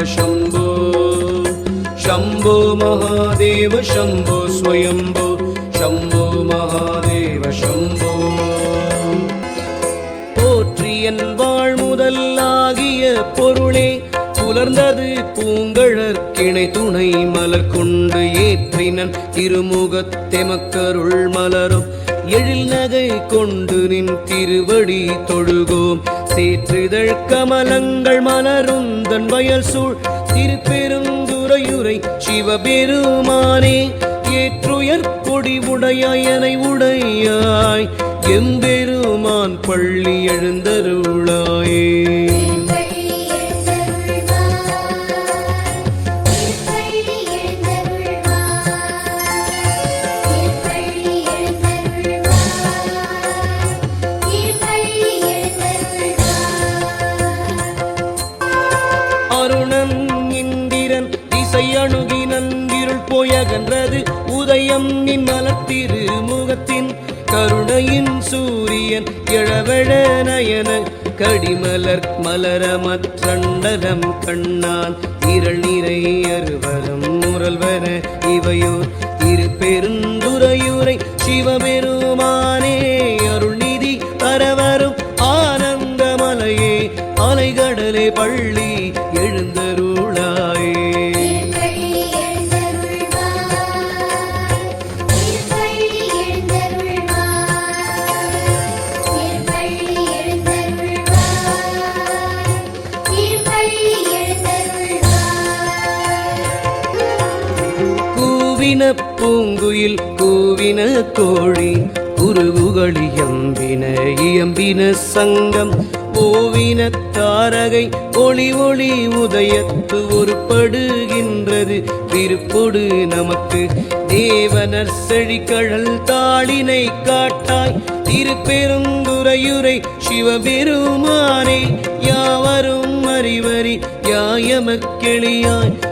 शम्भो शम्भो महादेव शम्भो स्वयम्भो शम्भो महादेव शम्भो போற்றி என் வாழ் முதலாகிய பொருளே புலர்ந்தது பூங்கழற்கிணை துணை மலர் கொண்டு ஏற்றினன் திருமுகத்தெமக்கருள் மலரும் எழில் நகை கொண்டு நின் திருவடி தொழுகோம் சேற்றிதழ் கமலங்கள் மலருந்தன் வயல் சூழ். திருப்பெருந்துரையுரை சிவபெருமானே ஏற்றுயர் கொடி உடையாயனை உடையாய். எம்பெருமான் பள்ளி எழுந்தருளாயே. உதயம் நின் மலத்திரு முகத்தின் கருணையின் சூரியன் இளவழ நயன கடிமலர் மலரமற்றண்டலம் கண்ணான் இருள் நிறை அருவரம் முரல்வர இவையோர் இரு பெருந்துரையுரை சிவபெருமானே அருள்நிதி தரவரும் ஆனந்தமலையே அலைகடலே பள்ளி எழுந்த கூவின பூங்குயில் கூவின கோழி குருகுகளி எம்பின இயம்பின சங்கம். ஓவின தாரகை ஒளி ஒளி உதயத்து ஒருபடுகின்றது திருப்பொடு நமக்கு தேவனர் செழிக்கழல் தாளினை காட்டாய். திருப்பெருந்துரையுரை சிவபெருமானே யாவரும் அறிவறி யாயமக்கிளியாய்.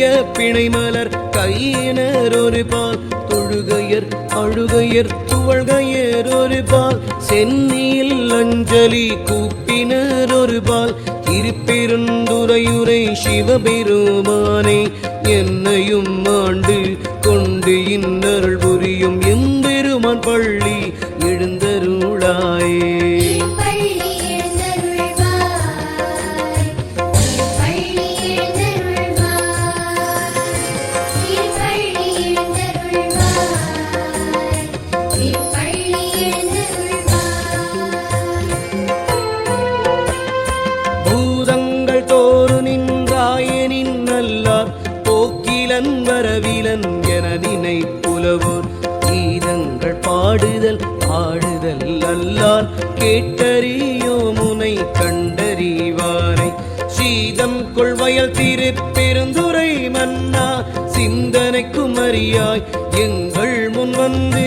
துண்ணிய பிணைமலர் கையினர் ஒரு பால் தொழுகையர் அழுகையர் துவழ்கையர் ஒரு பால் சென்னியில் அஞ்சலி கூப்பினர் ஒரு பால் திருப்பெருந்துரையுரை சிவபெருமானே என்னையும் ஆண்டு கொண்டு இன்னருள் புரியும் எம்பெருமான் பள்ளி பாடுதல் ஆடுதல் அல்லால் கேட்டறியோ முனை கண்டறிவாரை. சீதம் கொள்வயல் திருப்பெருந்துரை மன்னா. சிந்தனைக்கும் அறியாய் எங்கள் முன் வந்து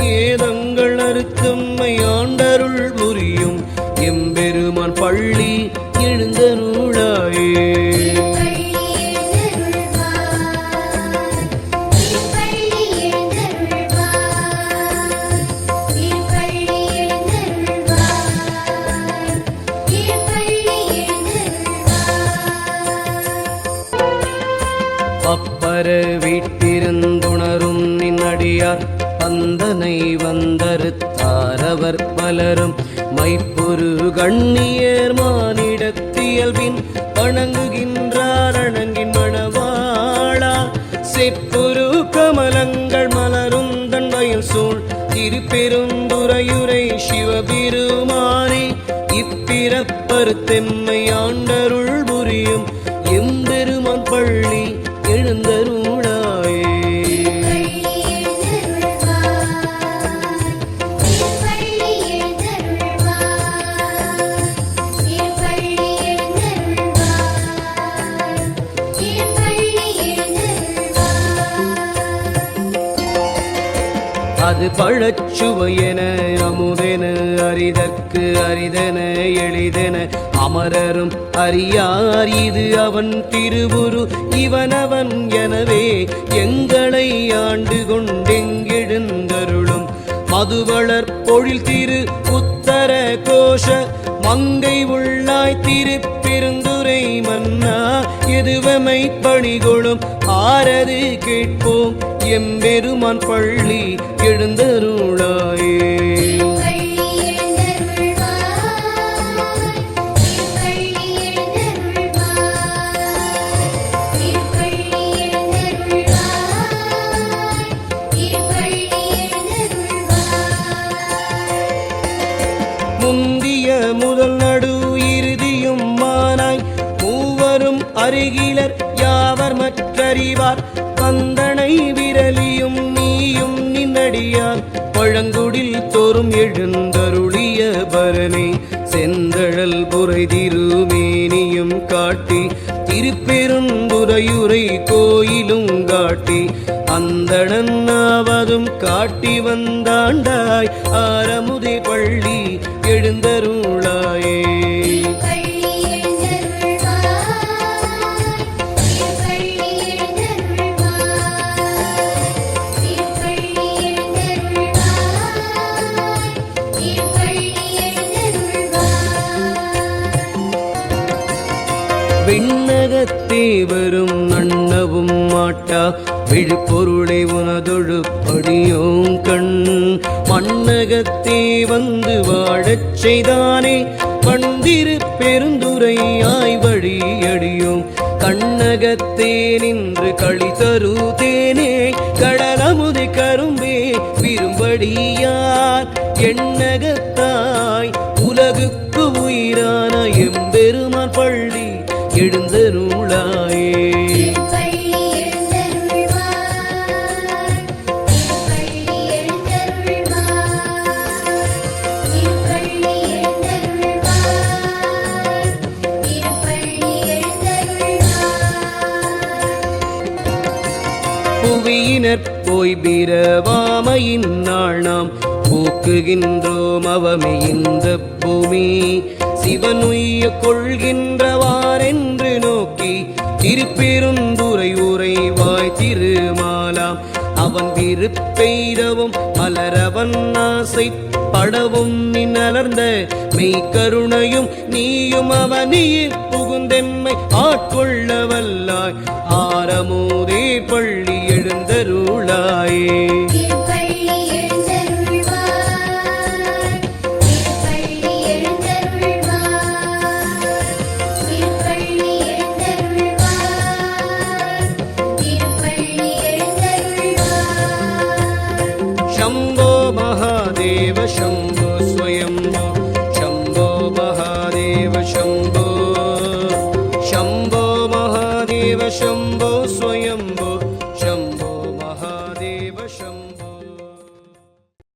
ஏதங்கள் அறுத்தம்மை ஆண்டருள் புரியும். எம்பெருமான் பள்ளி எழுந்தருளாயே. அதனை வந்தறுத்தாரவர் பலரும் மைப்பொரு கண்ணியர் மானிடத்தியல்பின் வணங்குகின்றார் அணங்கின் மணவாளா செப்புரு கமலங்கள் மலரும் தன் சூழ் திருப்பெருந்துரையுரை சிவபெருமானே. இப்பிறப்பருத்தெம்மை ஆண்டருள் புரியும் எம்பெருமான் பள்ளி அது பழச்சுவையென அமுதென அரிதற்கு அரிதென எளிதென. அமரரும் அறியார் இது அவன் திருவுரு இவனவன் எனவே. எங்களை ஆண்டு கொண்டெங்கெழுந்தருளும் மதுவளர் பொழில் திரு உத்தர கோஷ மங்கை உள்ளாய் திருப்பெருந்துரை மன்னா. எதுவமை பணிகொளும் ஆரது கேட்போம். எம்பெருமான் பள்ளி எழுந்தருளாயே. மூவரும் அருகிலர் யாவர் மற்றறிவார்? பந்தனை விரலியும் நீயும் நின்னடியார். பழங்குடில் தோறும் எழுந்தருளிய பரணி செந்தழல் புரை திருமேனியும் காட்டி திருப்பெருந்துறையுரை கோயிலும் காட்டி அந்தணன்னாவதும் காட்டி வந்தாண்டாய். ஆரமுதே பள்ளி எழுந்த விண்ணகத்தே வரும் அண்ணவும் மாட்டா. விழுப்பொருளை உனதொழு படியோம் கண். மண்ணகத்தே வந்து வாழச் செய்தானே. பண்டிரு பெருந்துரையாய் வழியடியோம் கண்ணகத்தே நின்று களி தரு தேனே கடலமுதி கரும்பே விரும்படியார். எண்ணகத்தாய் உலகுக்கு உயிரான எம்பெருமான் பள்ளி எழுந்தருளாயே. புவியினர் போய் பிறவாமையின் நாள் நாம் போக்குகின்றோம் அவமை இந்த பூமி. சிவனுய்ய கொள்கின்றவாரென்று நோக்கி திருப்பெருந்துரை உரைவாய் திருமாலாம் அவன் விருப்பெய்தவும் மலரவன் ஆசை படவும் நின்னலர்ந்த மெய்கருணையும் நீயும் அவனியில் புகுந்தெம்மை ஆட்கொள்ள வல்லாய் ஆரமோதே பள்ளி எழுந்தருள் शम्भो महादेव शम्भो